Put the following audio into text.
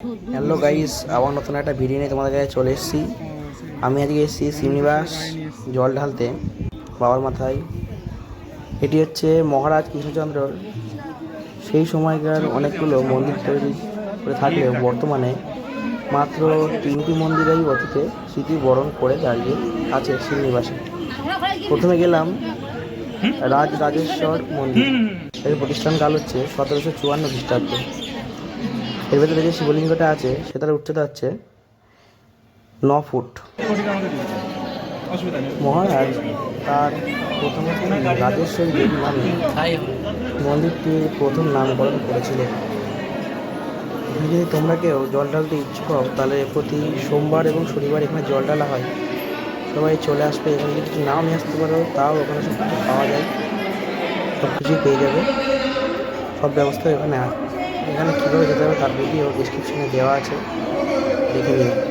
Hello guys আবার নতুন একটা ভিডিও নিয়ে তোমাদের কাছে চলে এসেছি। আমি আজকে এসেছি শ্রীনিবাস জল ঢালতে বাবার মাথায়। এটি হচ্ছে মহারাজ কৃষ্ণচন্দ্রর সেই সময়কার অনেকগুলো মন্দির তৈরি করে থাকলেও বর্তমানে মাত্র তিনটি মন্দিরেই অতীতে স্মৃতি বরণ করে দাঁড়িয়ে আছে শ্রীনিবাসে। প্রথমে গেলাম রাজ রাজেশ্বর মন্দির। এর প্রতিষ্ঠানকাল হচ্ছে সতেরোশো চুয়ান্ন খ্রিস্টাব্দ। এর ভেতরে যে শিবলিঙ্গটা আছে সেটার উচ্চতা হচ্ছে ন ফুট। মহারাজ তার প্রথমত রাজেশ্বরী দেবী নামে মন্দিরটির প্রথম নামকরণ করেছিলেন। যদি তোমরা কেউ জল ঢালতে ইচ্ছুক হও তাহলে প্রতি সোমবার এবং শনিবার এখানে জল ঢালা হয়। সবাই চলে আসবে, এখানে যদি কিছু নাও নিয়ে আসতে পারো, তাও ওখানে সব পাওয়া যায়। সব কিছুই পেয়ে যাবে। সব ব্যবস্থা এখানে আছে। এখানে কীভাবে যেতে হবে তার ভিডিও ডিসক্রিপশানে দেওয়া আছে দেখে নিন।